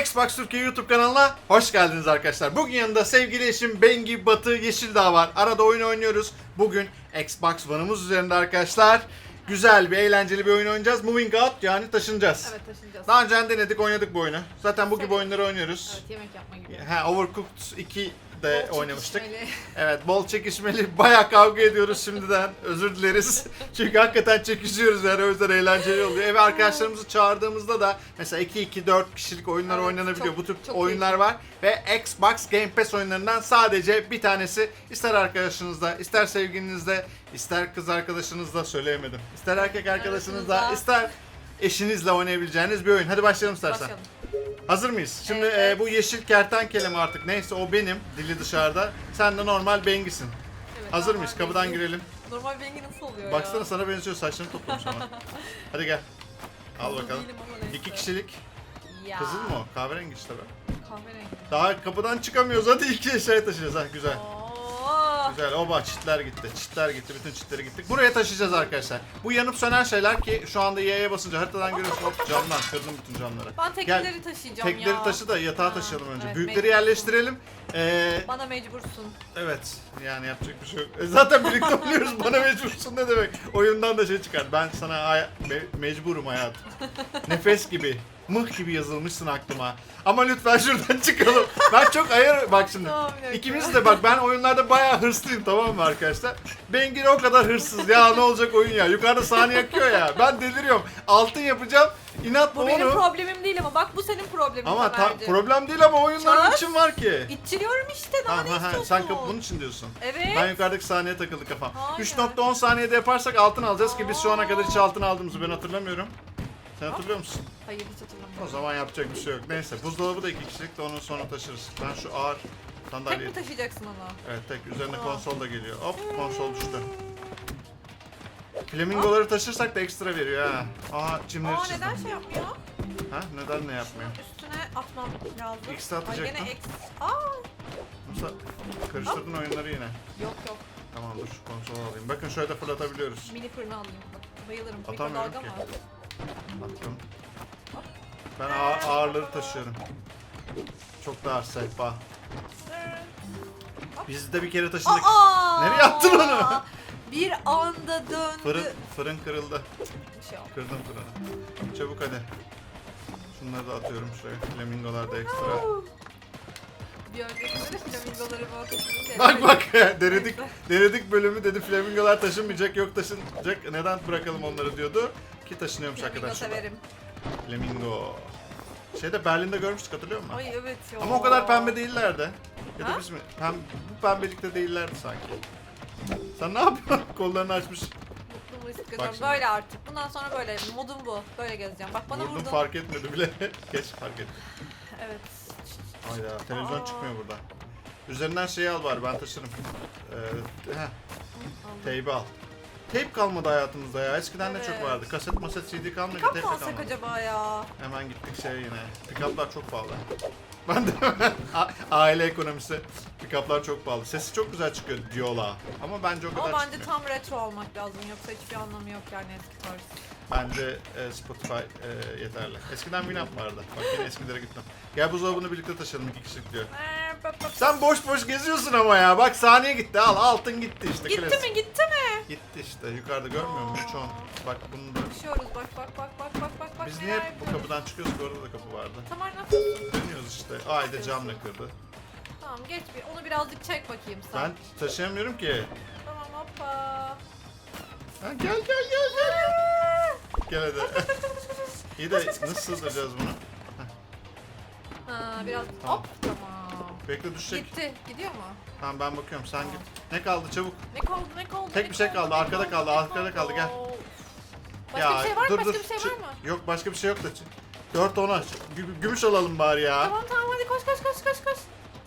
Xbox Türkiye YouTube kanalına hoş geldiniz arkadaşlar. Bugün yanında sevgili eşim Bengi Batı Yeşildağ var. Arada oyun oynuyoruz. Bugün Xbox One'ımız üzerinde arkadaşlar. Güzel bir eğlenceli bir oyun oynayacağız. Moving Out yani taşınacağız. Evet taşınacağız. Daha önce denedik oynadık bu oyunu. Zaten bu gibi oyunları oynuyoruz. Evet yemek yapma gibi. Ha, Overcooked 2 de Bol oynamıştık. çekişmeli. Evet bol çekişmeli bayağı kavga ediyoruz şimdiden özür dileriz. Çünkü hakikaten çekişiyoruz yani o yüzden eğlenceli oluyor. Eve arkadaşlarımızı çağırdığımızda da mesela 2-2-4 kişilik oyunlar Evet, oynanabiliyor. çok- Bu tip çok oyunlar var ve Xbox Game Pass oyunlarından sadece bir tanesi ister arkadaşınızla, ister sevgilinizle, ister kız arkadaşınızla söyleyemedim. İster erkek arkadaşınızla, Arkadaşınızla. ister eşinizle oynayabileceğiniz bir oyun. Hadi başlayalım istersen. Başlayalım. Hazır mıyız? Şimdi Evet. e, bu yeşil kertenkele mi artık neyse o benim dili dışarıda. Sen de normal bengisin. Evet, Hazır mıyız? Kapıdan bengi- girelim. Normal bengi nasıl oluyor Baksana ya? sana benziyor saçlarını toplamış ama. Hadi gel. Al Kızıl bakalım. İki kişilik. Ya. Kızıl mı o? Kahverengi işte be. Kahverengi. Daha kapıdan çıkamıyoruz. Hadi iki eşyayı taşıyacağız. Ha, güzel. Oo. Güzel. Oba çitler gitti. Çitler gitti. Bütün çitleri gittik. Buraya taşıyacağız arkadaşlar. Bu yanıp sönen şeyler ki şu anda Y'ye basınca haritadan görüyorsun. Hop camlar. Kırdım bütün camları. Ben tekneleri taşıyacağım Tekleri ya. taşı da yatağa Ha, taşıyalım önce. evet, Büyükleri mecbursun. yerleştirelim. Ee, Bana mecbursun. Evet yani yapacak bir şey yok. E zaten birlikte oynuyoruz bana mecbursun ne demek. Oyundan da şey çıkar. Ben sana hay- me- mecburum hayatım. Nefes gibi. Mıh gibi yazılmışsın aklıma. Ama lütfen şuradan çıkalım. Ben çok ayır bak şimdi. Tamam, bir dakika. İkimiz de bak ben oyunlarda bayağı hırslıyım tamam mı arkadaşlar? Bengin o kadar hırsız. Ya ne olacak oyun ya. Yukarıda sahne yakıyor ya. Ben deliriyorum. Altın yapacağım. İnatla Bu benim onu. problemim değil ama bak bu senin problemin Ama ta- problem değil ama oyunların Çağır. için var ki. İttiriyorum işte daha Ha, ne ha, ha. istiyorsun? Sen kapı bunun için diyorsun. Evet. Ben yukarıdaki sahneye takıldı kafam. Hayır. 3.10 saniyede yaparsak altın alacağız ki biz şu ana kadar hiç altın aldığımızı ben hatırlamıyorum. Sen hatırlıyor musun? Hayır hiç hatırlamıyorum. O zaman yapacak bir şey yok. Neyse buzdolabı da iki kişilik de onu sonra taşırız. Ben şu ağır Tek sandalyeyi... mi taşıyacaksın onu? Evet tek. Üzerine Aa. konsol da geliyor. Hop konsol düştü. Flamingoları taşırsak da ekstra veriyor ha. Aa çimleri Aa çizdim. neden şey yapmıyor? Ha neden ne yapmıyor? Üstüne atmam lazım. X'e Ay atacaktın. gene X. Aa Musa karıştırdın oyunları yine. yok yok. Tamam dur şu konsolu alayım. Bakın şöyle de fırlatabiliyoruz. Mini fırını alayım. Bayılırım. Atamıyorum Mikrodalga ki. mı? Attım. Ben ağır, ağırları taşıyorum. Çok da ağır sehpa. Biz de bir kere taşıdık. Aa! Nereye attın onu? Bir anda döndü. Fırın, fırın kırıldı. Bir şey. Kırdım fırını. Çabuk hadi. Şunları da atıyorum şuraya. Flamingolar da ekstra. Bir öncekinde de flamingoları atıştırdım. Bak bak denedik denedik bölümü dedi flamingolar taşınmayacak yok taşınacak neden bırakalım onları diyordu ki taşınıyormuş Flamingo arkadaşlar. severim. Flamingo. Şeyde Berlin'de görmüştük hatırlıyor musun? Ay evet ya. Ama o kadar pembe değillerdi. Ya da Ha? biz mi? Pem, bu pembelikte değillerdi sanki. Sen ne yapıyorsun? Kollarını açmış. Mutlu mu. Bak şimdi. Böyle artık. Bundan sonra böyle. Modum bu. Böyle gezeceğim. Bak bana Vurdum vurdun. fark etmedi bile. Geç fark ettim. Evet. Hayda televizyon Aa. çıkmıyor burada. Üzerinden şeyi al bari ben taşırım. Ee, heh, Aldım. teybi al. Teyp kalmadı hayatımızda ya. Eskiden ne çok Evet. vardı. Kaset maset CD kalmadı. Pikap teyp mı de alsak kalmadı. acaba ya? Hemen gittik şey yine. Pickuplar çok pahalı. Ben de A- aile ekonomisi. Pickuplar çok pahalı. Sesi çok güzel çıkıyor diyorlar. Ama bence o kadar Ama bence çıkmıyor. tam retro olmak lazım. Yoksa hiçbir anlamı yok yani eski tarz. Bence e, Spotify e, yeterli. Eskiden Winamp vardı. Bak yine eskilere gittim. Gel buzdolabını birlikte taşıyalım iki kişilik diyor. Bak, bak. Sen boş boş geziyorsun ama ya. Bak saniye gitti. Al altın gitti işte. Gitti klasik. mi gitti mi? Gitti işte. Yukarıda görmüyor musun? On. Bak bunu da. Düşüyoruz bak bak bak bak bak bak. Biz niye hep bu yapıyoruz. kapıdan çıkıyoruz ki orada da kapı vardı. Tamam ne yapıyorsun? Dönüyoruz işte. Ayda camla kırdı. Tamam geç bir onu birazcık çek bakayım sen. Ben taşıyamıyorum ki. Tamam hoppa. Ha, gel gel gel gel. Gel hadi. İyi de nasıl sığdıracağız bunu? Ha biraz hop tamam. Bekle düşecek. Gitti. Gidiyor mu? Tamam ben bakıyorum sen git. Ne kaldı çabuk. Ne kaldı ne kaldı? Tek ne bir şey kaldı, ne arkada kaldı, ne arkada kaldı, gel. Başka bir şey var mı? Başka bir şey var mı? Yok başka bir şey yok da. 4 10 aç. Gü- gümüş alalım bari ya. Tamam tamam hadi koş koş koş koş koş.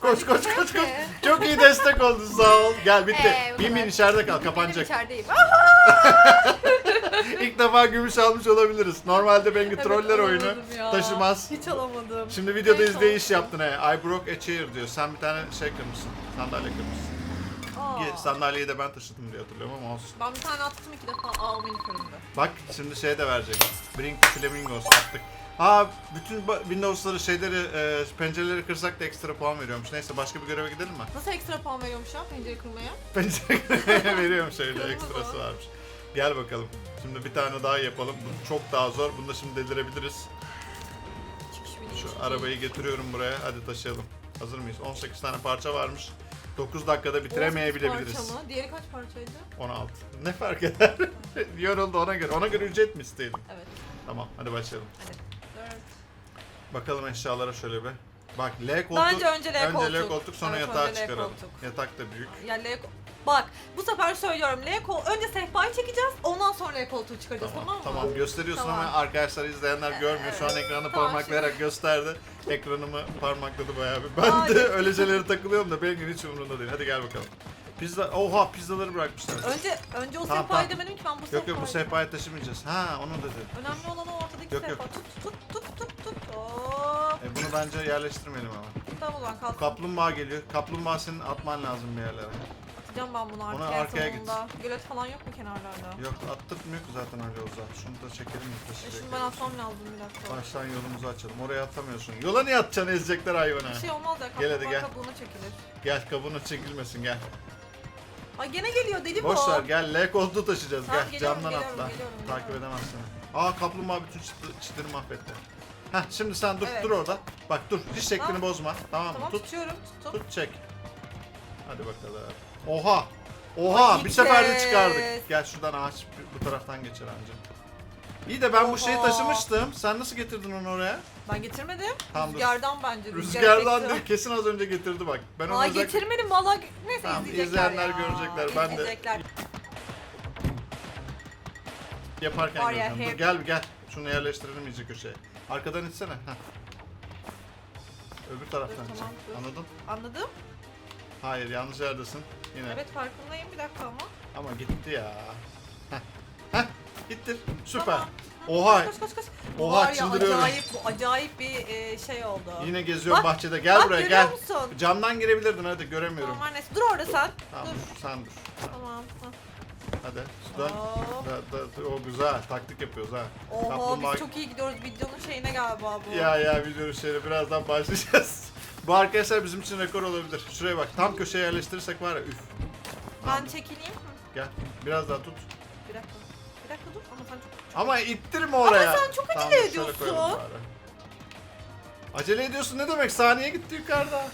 Koş koş koş koş. Çok iyi destek oldun sağ ol. Gel bitti. Ee, bu bin bin kadar. içeride kal Benim kapanacak. içerideyim. İlk defa gümüş almış olabiliriz. Normalde Bengi Evet, troller oyunu ya. taşımaz. Hiç alamadım. Şimdi videoda Neyse izleyiş olsun. yaptın he. I broke a chair diyor. Sen bir tane şey kırmışsın. Sandalye kırmışsın. Aa. Sandalyeyi de ben taşıdım diye hatırlıyorum ama olsun. Ben bir tane attım iki defa aa o mini fırında. Bak şimdi şey de verecek. Bring the flamingos attık. Aa bütün Windows'ları şeyleri e, pencereleri kırsak da ekstra puan veriyormuş. Neyse başka bir göreve gidelim mi? Nasıl ekstra puan veriyormuş ya pencere kırmaya? Pencere veriyorum şöyle Kırmızı. ekstrası varmış. Gel bakalım. Şimdi bir tane daha yapalım. Bu çok daha zor. Bunda şimdi delirebiliriz. Şu arabayı getiriyorum buraya. Hadi taşıyalım. Hazır mıyız? 18 tane parça varmış. 9 dakikada bitiremeyebiliriz. 18 parça mı? Diğeri kaç parçaydı? 16. Ne fark eder? Yoruldu ona göre. Ona göre ücret mi isteyelim? Evet. Tamam hadi başlayalım. Hadi. 4. Bakalım eşyalara şöyle bir. Bak L koltuk. Bence önce L koltuk. L koltuk sonra Evet, yatağı önce L çıkaralım. koltuk. Yatak da büyük. Ya L Bak bu sefer söylüyorum L kol önce sehpayı çekeceğiz ondan sonra L koltuğu çıkaracağız tamam, Tamam, mı? gösteriyorsun Tamam. ama arkadaşlar izleyenler görmüyor. Şu an evet. ekranı Tamam, parmaklayarak gösterdi. Ekranımı parmakladı bayağı bir. Ben Hadi. de öyle şeylere takılıyorum da benim hiç umurumda değil. Hadi gel bakalım. Pizza, oha pizzaları bırakmışlar. Önce önce o Tamam, sehpayı tamam. demedim ki ben bu Yok sehpayı. yok bu sehpayı taşımayacağız. Ha onu dedi. Önemli olan o ortadaki Yok, yok. sehpa. Tut tut tut tut tut. Hop. E, bunu bence yerleştirmeyelim ama. Tamam o zaman kalsın. Kaplumbağa geliyor. Kaplumbağa senin atman lazım bir yerlere. Atacağım ben bunu arkaya, arkaya git. sonunda. Gölet falan yok mu kenarlarda? Yok attırmıyor ki zaten öyle uzak. Şunu da çekelim E şunu ben atmam lazım bir dakika. Baştan yolumuzu açalım. Oraya atamıyorsun. Yola niye atacaksın ezecekler hayvanı? Bir şey olmaz ya Gel hadi gel. kabuğuna çekilir. Gel kabuğuna çekilmesin gel. Ay gene geliyor deli bu. Boş ver gel L koltuğu taşıyacağız Tamam, gel geliyorum, camdan geliyorum, atla. geliyorum, Takip geliyorum. edemez seni. Aa kaplumbağa bütün çıtı, çıtırı mahvetti. Heh şimdi sen dur Evet. dur orada. Bak dur hiç şeklini Tamam. bozma. Tamam mı? Tamam Tut tutuyorum tuttum. tut çek. Hadi bakalım. Oha. Oha Ay, bir seferde çıkardık. Gel şuradan ağaç bu- taraftan geçer anca. İyi de ben bu şeyi Oha. taşımıştım. Sen nasıl getirdin onu oraya? Ben getirmedim. Tamam. Rüzgardan bence. rüzgar Rüzgardan değil kesin az önce getirdi bak. Ben onu Aa özel- getirmedim valla. Neyse Tamam, izleyecekler izleyenler ya. görecekler, ben de- İzleyecekler. yaparken Var ya, göreceğim. Dur, hep- gel gel. Şunu yerleştirelim iyice köşeye. Arkadan itsene. Heh. Öbür taraftan Dur, tamam, dur. Anladın? Anladım. Hayır yanlış yerdesin. Yine. Evet farkındayım bir dakika ama. Ama gitti ya. Heh. Heh. Gittir. Süper. Tamam. Oha. Koş koş koş. Oha, var ya çıldırıyorum. acayip bu acayip bir e, şey oldu. Yine geziyorum Bak, bahçede. Gel bak, buraya görüyor gel. musun? Camdan girebilirdin hadi göremiyorum. Tamam annesi dur orada sen. Tamam Dur. sen dur. Tamam. Hadi dön. Hop. Da, da, o güzel taktik yapıyoruz ha. Oho Kaplumbağa- biz çok iyi gidiyoruz videonun şeyine galiba bu. Ya ya videonun şeyine birazdan başlayacağız. Bu arkadaşlar bizim için rekor olabilir. Şuraya bak tam köşeye yerleştirirsek var ya üf. Ben çekileyim. Hı, Gel biraz daha tut. Bir dakika. Bir dakika dur ama sen çok... Ama ittirme oraya. sen çok acele şöyle ediyorsun. koyalım bari. Acele ediyorsun ne demek? Saniye gitti yukarıda.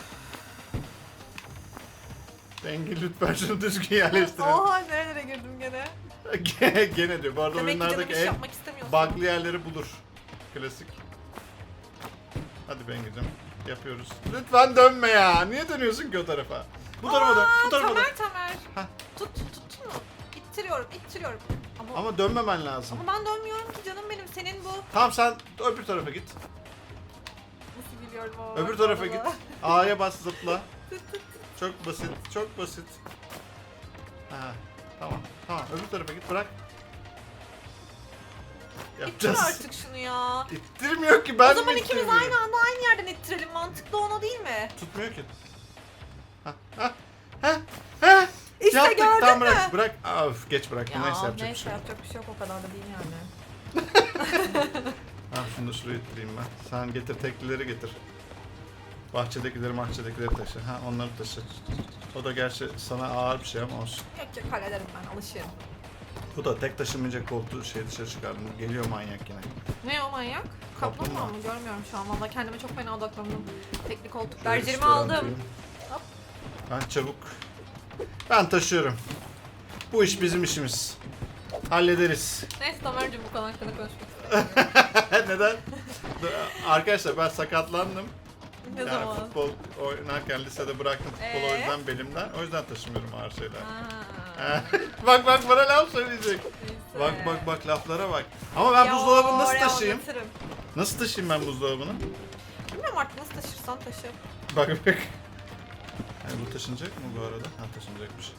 Bengi lütfen şunu düzgün yerleştirin. Oha nerelere girdim gene. Gene- Gene diyor. Bu arada Demek ki canım oyunlardaki iş en yapmak istemiyorsun. bug'lı yerleri bulur. Klasik. Hadi Bengi'cim yapıyoruz. Lütfen dönme ya. Niye dönüyorsun ki o tarafa? Bu tarafa dön. Bu tarafa dön. Tamer Tamer. Hah. Tut tuttun mu? İttiriyorum ittiriyorum. Ama, ama, Ama dönmemen lazım. ben dönmüyorum ki canım benim senin bu. Tamam sen öbür tarafa git. Nasıl biliyorum o. Öbür tarafa git. A'ya bas zıpla. Çok basit, çok basit. Ha, tamam, tamam. Öbür tarafa git, bırak. İttir Yapacağız. artık şunu ya. İttirmiyor ki ben o zaman mi ikimiz ittirmiyorum? aynı anda aynı yerden ittirelim. Mantıklı ona değil mi? Tutmuyor ki. Ha, ha, ha, ha. İşte gördün mü? bırak, bırak. Öf, geç bıraktım. Ya neyse yapacak neyse bir şey yok. yapacak bir şey yok o kadar da değil yani. Ha, şunu da şuraya ittireyim ben. Sen getir, teklileri getir. Bahçedekileri, bahçedekileri taşı. Ha, onları taşı. O da gerçi sana ağır bir şey ama olsun. Yok yok hallederim ben alışırım. Bu da tek taşınmayacak koltuğu şey dışarı çıkardım. Geliyor manyak yine. Ne o manyak? Kaplumbağa mı? Görmüyorum şu an. Valla kendime çok fena odaklandım. Teknik koltuk. Şöyle Bercerimi aldım. Hop. Ben çabuk. Ben taşıyorum. Bu iş bizim işimiz. Hallederiz. Neyse Tamer'cim bu konu hakkında konuşmak Neden? Arkadaşlar ben sakatlandım. Ne yani zaman? futbol oynarken lisede bıraktım futbolu o Ee? yüzden belimden. O yüzden taşımıyorum ağır şeyler. Ha. bak bak bana laf söyleyecek. Neyse. Bak bak bak laflara bak. Ama ben Ya, buzdolabını nasıl oraya taşıyayım? anlatırım. Nasıl taşıyayım ben buzdolabını? Bilmiyorum artık nasıl taşırsan taşı. Bak bak. Yani bu taşınacak mı bu arada? Ha taşınacakmış.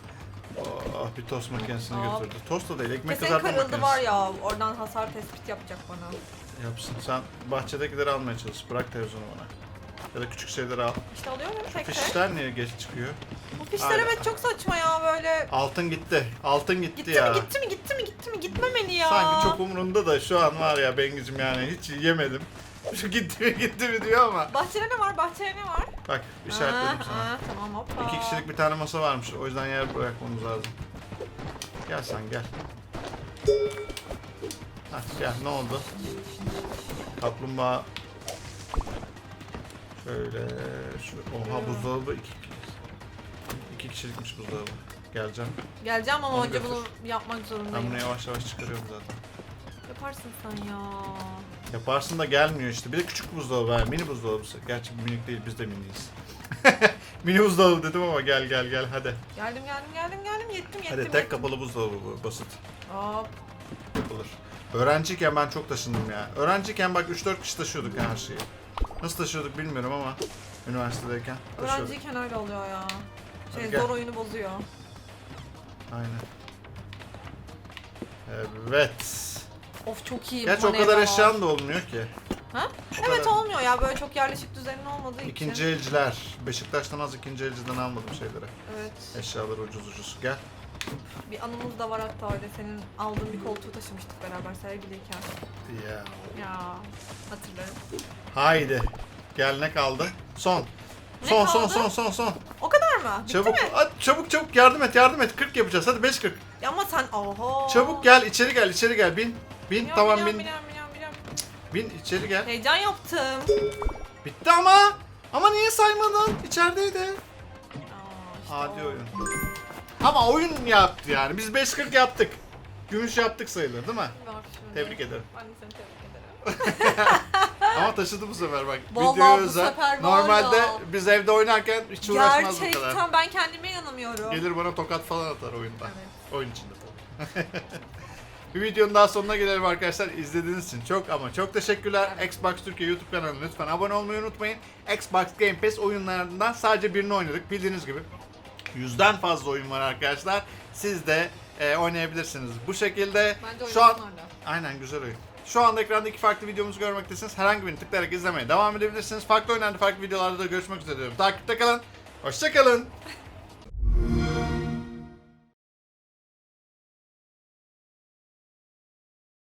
Oh, bir tost makinesini Hop. götürdü. Tost da değil, ekmek kızartma kırıldı makinesi. var ya oradan hasar tespit yapacak bana. Yapsın. Sen bahçedekileri almaya çalış. Bırak televizyonu bana. Ya da küçük şeyleri al. İşte alıyorum tek tek. Fişler niye geç çıkıyor? Bu fişler evet çok saçma ya böyle. Altın gitti. Altın gitti, Gitti ya. mi gitti mi gitti mi gitti mi gitmemeli ya. Sanki çok umurunda da şu an var ya Bengicim yani hiç yemedim. Şu gitti mi gitti mi diyor ama. Bahçede ne var? Bahçede ne var? Bak işaretledim Aa, sana. aa, tamam hoppa. İki kişilik bir tane masa varmış. O yüzden yer bırakmamız lazım. Gel sen gel. Hah gel ne oldu? Kaplumbağa. Şöyle şu oha buzdolabı iki iki kişilikmiş buzdolabı. Geleceğim. Geleceğim ama Onu önce götür. bunu yapmak Ben zorundayım. bunu yavaş yavaş çıkarıyorum zaten. Yaparsın sen ya. Yaparsın da gelmiyor işte. Bir de küçük buzdolabı ha. Mini buzdolabı. Gerçi minik değil biz de miniyiz. Mini buzdolabı dedim ama gel gel gel hadi. Geldim geldim geldim geldim yettim yettim. Hadi tek yettim. kapalı buzdolabı bu basit. Hop. yapılır. Öğrenciyken ben çok taşındım ya. Öğrenciyken bak 3-4 kişi taşıyorduk her şeyi. Nasıl taşıyorduk bilmiyorum ama üniversitedeyken taşıyorduk. Öğrenciyken öyle oluyor ya. Şey Hadi gel. zor oyunu bozuyor. Aynen. Evet. Of çok iyi. Gerçi o kadar eşyan da olmuyor ki. Ha? O Evet kadar. olmuyor ya böyle çok yerleşik düzenin olmadığı İkinci için. elciler. Beşiktaş'tan az ikinci elciden almadım şeyleri. Evet. Eşyaları ucuz ucuz. Gel. Bir anımız da var hatta öyle senin aldığın bir koltuğu taşımıştık beraber sevgiliyken. Ya. Ya hatırlarım. Haydi. Gel ne kaldı? Son. Ne Son son kaldı? son son son. O kadar mı? Bitti Çabuk mi? at, çabuk çabuk yardım et yardım et. 40 yapacağız. Hadi 5 40. Ya ama sen oho. Çabuk gel içeri gel içeri gel bin. Bin Biliyorum, tamam biliyorum, bin. biliyorum, biliyorum, biliyorum. Bin içeri gel. Heyecan yaptım. Bitti ama. Ama niye saymadın? İçerideydi. Aa, işte Hadi o. oyun. Ama oyun yaptı yani. Biz 5.40 yaptık. Gümüş yaptık sayılır değil mi? Tebrik ederim. Ben de seni tebrik ederim. Ama taşıdı bu sefer bak. Vallahi Videoya bu özel. sefer var Normalde ya. biz evde oynarken hiç uğraşmaz bu kadar. Gerçekten ben kendime inanamıyorum. Gelir bana tokat falan atar oyunda. Evet. Oyun içinde tabii. Bir videonun daha sonuna gelelim arkadaşlar. İzlediğiniz için çok ama çok teşekkürler. Xbox Türkiye YouTube kanalına lütfen abone olmayı unutmayın. Xbox Game Pass oyunlarından sadece birini oynadık. Bildiğiniz gibi yüzden fazla oyun var arkadaşlar. Siz de e, oynayabilirsiniz. Bu şekilde Bence şu an aynen güzel oyun. Şu anda ekranda iki farklı videomuzu görmektesiniz. Herhangi birini tıklayarak izlemeye devam edebilirsiniz. Farklı oyunlarda farklı videolarda da görüşmek üzere diyorum. Takipte kalın. Hoşçakalın.